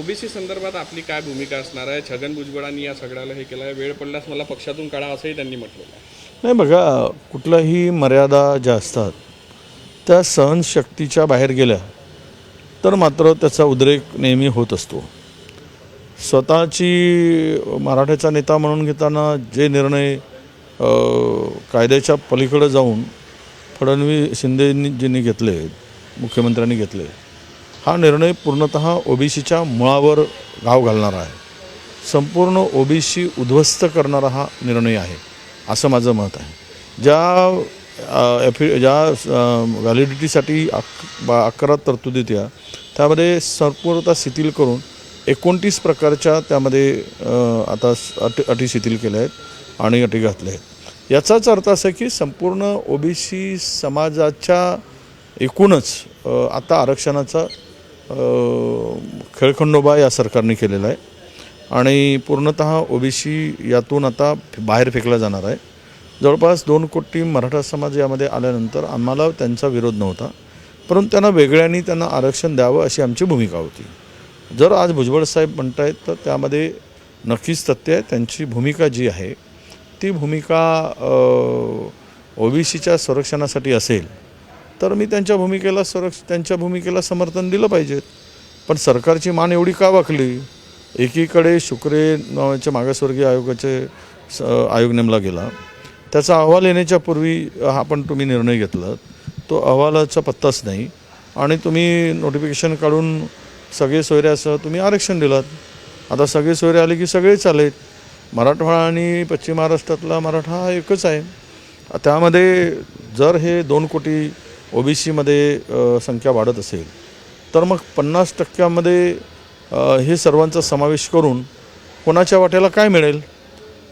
OBC संदर्भात आपली काय भूमिका असणार आहे? छगन भुजबळांनी या सगळ्याला हे केलं आहे वेळ पडल्यास मला पक्षातून काढा असंही त्यांनी म्हटलेलं आहे. नाही बघा कुठल्याही मर्यादा ज्या असतात त्या सहनशक्तीच्या बाहेर गेल्या तर मात्र त्याचा उद्रेक नेहमी होत असतो. स्वतःची मराठ्याचा नेता म्हणून घेताना जे निर्णय कायद्याच्या पलीकडे जाऊन फडणवीस शिंदेजींनी घेतले मुख्यमंत्र्यांनी घेतले हा निर्णय पूर्णतः ओबीसीच्या मुळावर गाव घालणारा आहे. संपूर्ण ओबीसी उद्ध्वस्त करणारा हा निर्णय आहे असं माझं मत आहे. ज्या एफि ज्या व्हॅलिडिटीसाठी अक बा अकरा तरतुदी त्या त्यामध्ये संपूर्णता शिथिल करून एकोणतीस प्रकारच्या त्यामध्ये आता अटी अटी शिथिल केल्या आहेत आणि अटी घातल्या आहेत. याचाच अर्थ असा आहे की संपूर्ण ओबीसी समाजाच्या एकूणच आता आरक्षणाचा खेळखंडोबा या सरकारने केलेला आहे. आणि पूर्णत ओबीसी यातून आता बाहेर फेकला जाणार आहे. जवळपास दोन कोटी मराठा समाज यामध्ये आल्यानंतर आम्हाला त्यांचा विरोध नव्हता. परंतु त्यांना वेगळ्यांनी त्यांना आरक्षण द्यावं अशी आमची भूमिका होती. जर आज भुजबळ साहेब म्हणत आहेत तर त्यामध्ये नक्कीच तथ्य आहे त्यांची भूमिका जी आहे ती भूमिका ओबीसीच्या संरक्षणासाठी असेल तर मी त्यांच्या भूमिकेला संरक्ष त्यांच्या भूमिकेला समर्थन दिलं पाहिजेत पण सरकारची मान एवढी का वाकली? एकीकडे शुक्रे नावाच्या मागासवर्गीय आयोगाचे स आयोग नेमला गेला. त्याचा अहवाल येण्याच्या पूर्वी हा पण तुम्ही निर्णय घेतलात तो अहवालाचा पत्ताच नाही. आणि तुम्ही नोटिफिकेशन काढून सगळे सोयऱ्यासह तुम्ही आरक्षण दिलात. आता सगळे सोयरे आले की सगळेच आलेत मराठवाडा आणि पश्चिम महाराष्ट्रातला मराठा हा एकच आहे. त्यामध्ये जर हे दोन कोटी ओबीसीमध्ये संख्या वाढत असेल तर मग पन्नास टक्क्यामध्ये हे सर्वांचा समावेश करून कोणाच्या वाट्याला काय मिळेल?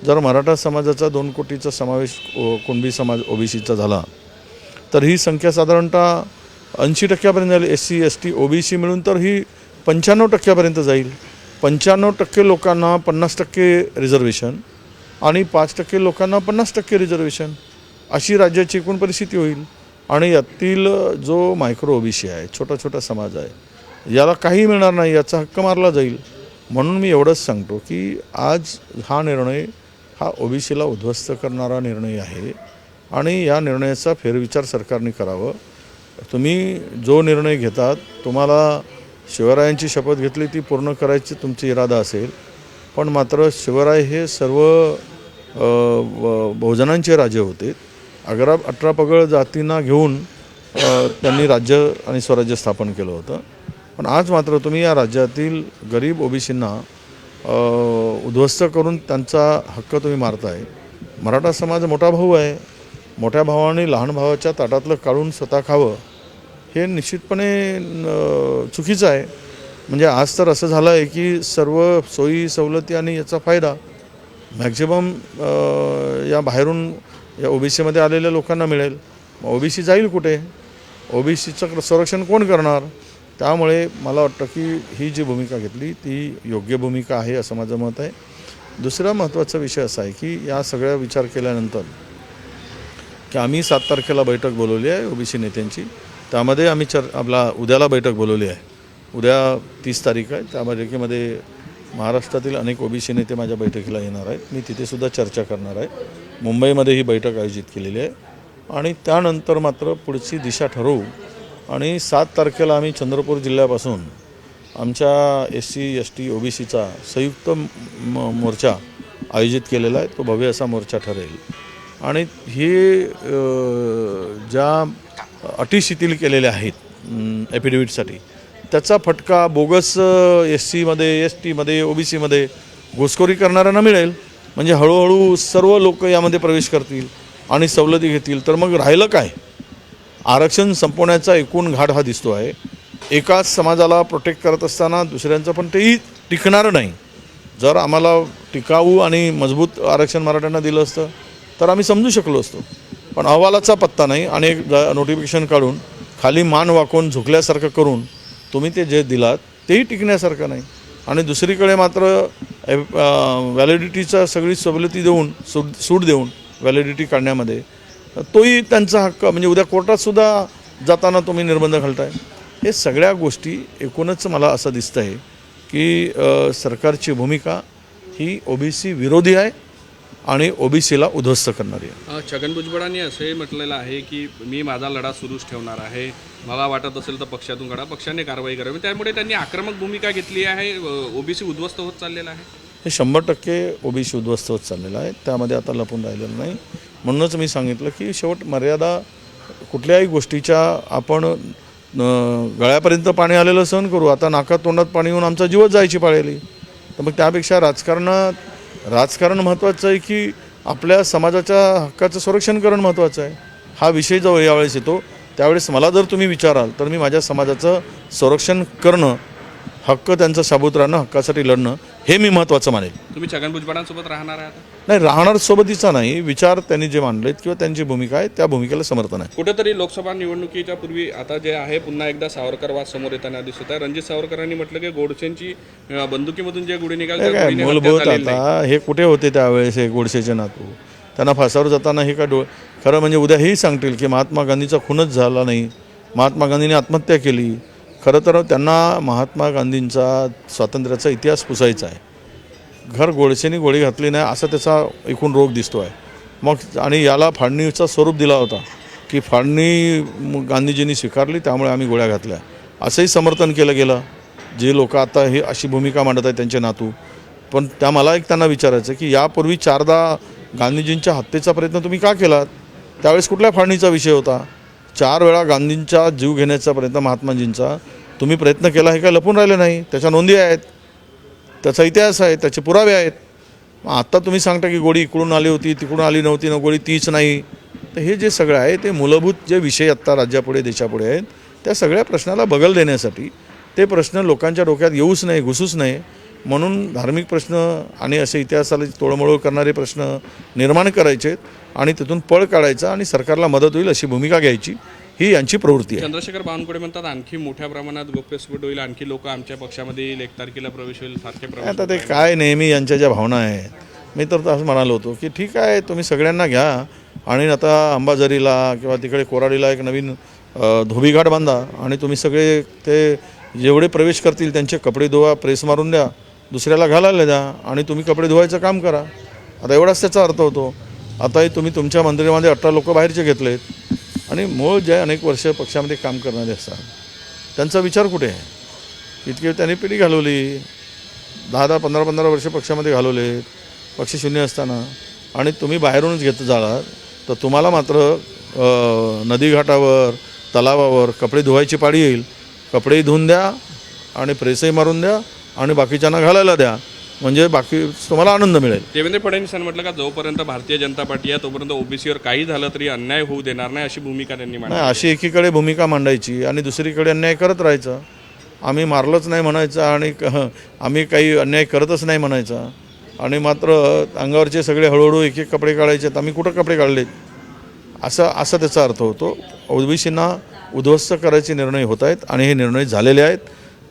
जर मराठा समाजाचा दोन कोटीचा समावेश ओ, कुणबी समाज ओबीसीचा झाला तर ही संख्या साधारणतः ऐंशी टक्क्यापर्यंत जाईल. S C S T OBC मिळून तर ही पंच्याण्णव टक्क्यापर्यंत जाईल. पंच्याण्णव टक्के लोकांना पन्नास टक्के रिझर्वेशन आणि पाच टक्के लोकांना पन्नास टक्के रिझर्वेशन. अशी राज्याची एकूण परिस्थिती होईल. आणि यातील जो मायक्रो ओबीसी आहे छोटा छोटा समाज आहे याला काही मिळणार नाही याचा हक्क मारला जाईल. म्हणून मी एवढंच सांगतो की आज हा निर्णय हा ओबीसीला उद्ध्वस्त करणारा निर्णय आहे आणि या निर्णयाचा फेरविचार सरकारने करावं. तुम्ही जो निर्णय घेतात तुम्हाला शिवरायांची शपथ घेतली ती पूर्ण करायची तुमची इरादा असेल. पण मात्र शिवराय हे सर्व व- बहुजनांचे राजे होते. अकरा अठरा पगड जातींना घेऊन त्यांनी राज्य आणि स्वराज्य स्थापन केलं होतं. पण आज मात्र तुम्ही या राज्यातील गरीब ओबीसींना उद्ध्वस्त करून त्यांचा हक्क तुम्ही मारताय. मराठा समाज मोठा भाऊ आहे. मोठ्या भावाने लहान भावाच्या ताटातलं काढून स्वतः खावं हे निश्चितपणे चुकीचं आहे. म्हणजे आज तर असं झालं आहे की सर्व सोयी सवलती आणि याचा फायदा मॅक्झिमम या बाहेरून या ओबीसीमध्ये आलेल्या लोकांना मिळेल. ओबीसी जाईल कुठे? ओबीसीचं संरक्षण कोण करणार? त्यामुळे मला वाटतं की ही जी भूमिका घेतली ती योग्य भूमिका आहे असं माझं मत आहे. दुसरा महत्त्वाचा विषय असा आहे की या सगळ्या विचार केल्यानंतर की आम्ही सात तारखेला बैठक बोलवली आहे ओबीसी नेत्यांची. त्यामध्ये आम्ही चर आपला उद्याला बैठक बोलवली आहे. उद्या तीस तारीख आहे. त्या बैठकीमध्ये महाराष्ट्रातील अनेक ओबीसी नेते माझ्या बैठकीला येणार आहेत. मी तिथेसुद्धा चर्चा करणार आहे. मुंबईमध्ये ही बैठक आयोजित केलेली आहे. आणि त्यानंतर मात्र पुढची दिशा ठरवू. आणि सात तारखेला आम्ही चंद्रपूर जिल्ह्यापासून आमच्या S C S T O B सीचा संयुक्त म मोर्चा आयोजित केलेला आहे. तो भव्य असा मोर्चा ठरेल. आणि हे ज्या अटी शिथिल केलेल्या आहेत एफिडेव्हिटसाठी त्याचा फटका बोगस एस सीमध्ये एस टीमध्ये ओ बी सीमध्ये घुसखोरी करणाऱ्यांना मिळेल. म्हणजे हळूहळू सर्व लोक यामध्ये प्रवेश करतील आणि सवलती घेतील. तर मग राहिलं काय? आरक्षण संपवण्याचा एकूण घाट हा दिसतो आहे. एकाच समाजाला प्रोटेक्ट करत असताना दुसऱ्यांचं पण तेही टिकणारं नाही. जर आम्हाला टिकाऊ आणि मजबूत आरक्षण मराठ्यांना दिलं असतं तर आम्ही समजू शकलो असतो. पण अहवालाचा पत्ता नाही आणि एक नोटिफिकेशन काढून खाली मान वाकून झुकल्यासारखं करून तुम्ही ते जे दिलात तेही टिकण्यासारखं नाही. आणि दुसरीकडे मात्र व्हॅलिडिटीचा सगळी सवलती देऊन सूट सूट देऊन व्हॅलिडिटी काढण्यामध्ये तोही त्यांचा हक्क म्हणजे उद्या कोर्टातसुद्धा जाताना तुम्ही निर्बंध घालताय. हे सगळ्या गोष्टी एकूणच मला असं दिसतं आहे की सरकारची भूमिका ही ओबीसी विरोधी आहे आणि ओबीसीला उद्ध्वस्त करणारी छगन भुजबळांनी असंही म्हटलेलं आहे की मी माझा लढा सुरूच ठेवणार आहे. मला वाटत असेल तर पक्षातून काढा. पक्षाने कारवाई करावी. त्यामुळे त्यांनी आक्रमक भूमिका घेतली आहे. ओबीसी उद्ध्वस्त होत चाललेला आहे. हे शंभर टक्के ओबीसी उद्ध्वस्त होत चाललेलं आहे. त्यामध्ये आता लपून राहिलेलं नाही. म्हणूनच मी सांगितलं की शेवट मर्यादा कुठल्याही गोष्टीच्या आपण गळ्यापर्यंत पाणी आलेलं सहन करू. आता नाकात तोंडात पाणी येऊन आमचा जीवच जायची पाळी तर मग त्यापेक्षा राजकारणात राजकारण महत्त्वाचं आहे की आपल्या समाजाच्या हक्काचं संरक्षण करणं महत्त्वाचं आहे. हा विषय जो यावेळेस येतो त्यावेळेस मला जर तुम्ही विचाराल तर मी माझ्या समाजाचं संरक्षण करणं हक्क त्यांचं साबूत राहणं हक्कासाठी लढणं हे मी महत्त्वाचं मानेल तुम्ही छगन भुजबळांसोबत राहणार आहे आता? नाही राहणार सोबतीचा नाही. विचार त्यांनी जे मांडलेत किंवा त्यांची भूमिका आहे त्या भूमिकेला समर्थन आहे कुठेतरी लोकसभा निवडणुकीच्या पूर्वी आता जे आहे पुन्हा एकदा सावरकर वाद समोर येताना दिसत आहे. रणजित सावरकरांनी म्हटलं की गोडसेंची अ, बंदुकीमधून जे गोळी निघाली हे त्या काय हत्या मूलभूत झालेली नाही. आता हे कुठे होते त्यावेळेस हे गोडसेचे नातू? त्यांना फासावर जाताना हे काय डोळ खरं म्हणजे उद्या हेही सांगतील की महात्मा गांधीचा खूनच झाला नाही. महात्मा गांधींनी आत्महत्या केली. खरं तर त्यांना महात्मा गांधींचा स्वातंत्र्याचा इतिहास पुसायचा आहे. घर गोडसेनी गोळी घातली नाही असा त्याचा एकूण रोग दिसतो आहे. मग आणि याला फाळणीचा स्वरूप दिला होता की फाळणी गांधीजींनी स्वीकारली त्यामुळे आम्ही गोळ्या घातल्या. असंही समर्थन केलं गेलं. जे लोक आता हे अशी भूमिका मांडत आहेत त्यांचे नातू. पण त्या मला एक त्यांना विचारायचं की यापूर्वी चारदा गांधीजींच्या हत्येचा प्रयत्न तुम्ही का केलात? त्यावेळेस कुठल्या फाळणीचा विषय होता? चार वेळा गांधींचा जीव घेण्याचा प्रयत्न महात्माजींचा. तुम्ही प्रयत्न केला हे काय लपून राहिले नाही? त्याच्या नोंदी आहेत त्याचा इतिहास आहे त्याचे पुरावे आहेत. मग आत्ता तुम्ही सांगता की गोळी इकडून आली होती तिकडून आली नव्हती ना गोळी तीच नाही. तर हे जे सगळं आहे ते मूलभूत जे विषय आत्ता राज्यापुढे देशापुढे आहेत त्या सगळ्या प्रश्नाला बगल देण्यासाठी ते प्रश्न लोकांच्या डोक्यात येऊच नाही घुसूच नाही. म्हणून धार्मिक प्रश्न आणि असे इतिहासाला तोडमोड करणारे प्रश्न निर्माण करायचे आणि तिथून पळ काढायचा आणि सरकारला मदत होईल अशी भूमिका घ्यायची. ही यांची प्रवृत्ती आहे. चंद्रशेखर बावनकुळे म्हणतात आणखी मोठ्या प्रमाणात गोप्यस्फोट होईल आणखी लोक आमच्या पक्षामध्ये येईल एक तारखेला प्रवेश होईल सारखे आता ते काय नेहमी यांच्या ज्या भावना आहेत मी तर असं म्हणालो होतो की ठीक आहे तुम्ही सगळ्यांना घ्या आणि आता अंबाझरीला किंवा तिकडे कोराडीला एक नवीन धोबीघाट बांधा आणि तुम्ही सगळे ते जेवढे प्रवेश करतील त्यांचे कपडे धुवा प्रेस मारून द्या दुसऱ्याला घालायला द्या आणि तुम्ही कपडे धुवायचं काम करा. आता एवढाच त्याचा अर्थ होतो. आताही तुम्ही तुमच्या मंदिरामध्ये अठरा लोक बाहेरचे घेतलेत आणि मूळ जे अनेक वर्ष पक्षामध्ये काम करणारे असतात. त्यांचा विचार कुठे आहे? इतकी त्यांनी पिढी घालवली. दहा दहा पंधरा पंधरा वर्ष पक्षामध्ये घालवले. पक्ष शून्य असताना. आणि तुम्ही बाहेरूनच घेत जाणार. तर तुम्हाला मात्र नदीघाटावर तलावावर कपडे धुवायची पाळी येईल. कपडेही धुवून द्या आणि प्रेसही मारून द्या आणि बाकीच्यांना घालायला द्या. म्हणजे बाकी तुम्हाला आनंद मिळेल. देवेंद्र फडणवीसांनी म्हटलं का जोपर्यंत भारतीय जनता पार्टी आहे तोपर्यंत ओबीसीवर काही झालं तरी अन्याय होऊ देणार नाही अशी भूमिका त्यांनी मांडली. नाही अशी एकीकडे भूमिका मांडायची आणि दुसरीकडे अन्याय करत राहायचं. आम्ही मारलंच नाही म्हणायचं आणि क- आम्ही काही अन्याय करतच नाही म्हणायचा. आणि मात्र अंगावरचे सगळे हळूहळू एक एक कपडे काढायचे आम्ही कुठं कपडे काढलेत? असं असा त्याचा अर्थ होतो. ओबीसींना उद्ध्वस्त करायचे निर्णय होत आहेत आणि हे निर्णय झालेले आहेत.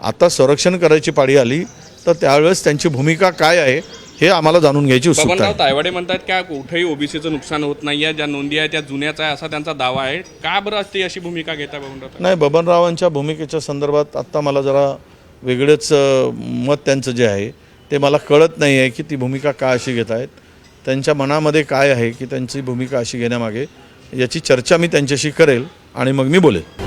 आता संरक्षण करायची पाळी आली. तर त्यावेळेस त्यांची भूमिका काय आहे हे आम्हाला जाणून घ्यायची उत्सुकता बबनराव आहे. तायवाडे म्हणतात का कुठेही ओबीसीचं नुकसान होत नाहीये ज्या नोंदी आहे त्या जुन्याच आहे असा त्यांचा दावा आहे. का बरं असते अशी भूमिका घेता बबनराव नाही बबनरावांच्या भूमिकेच्या संदर्भात आत्ता मला जरा वेगळंच अ, मत त्यांचं जे आहे ते मला कळत नाही आहे की ती भूमिका का अशी घेत आहेत. त्यांच्या मनामध्ये काय आहे की त्यांची भूमिका अशी घेण्यामागे याची चर्चा मी त्यांच्याशी करेल आणि मग मी बोलेल.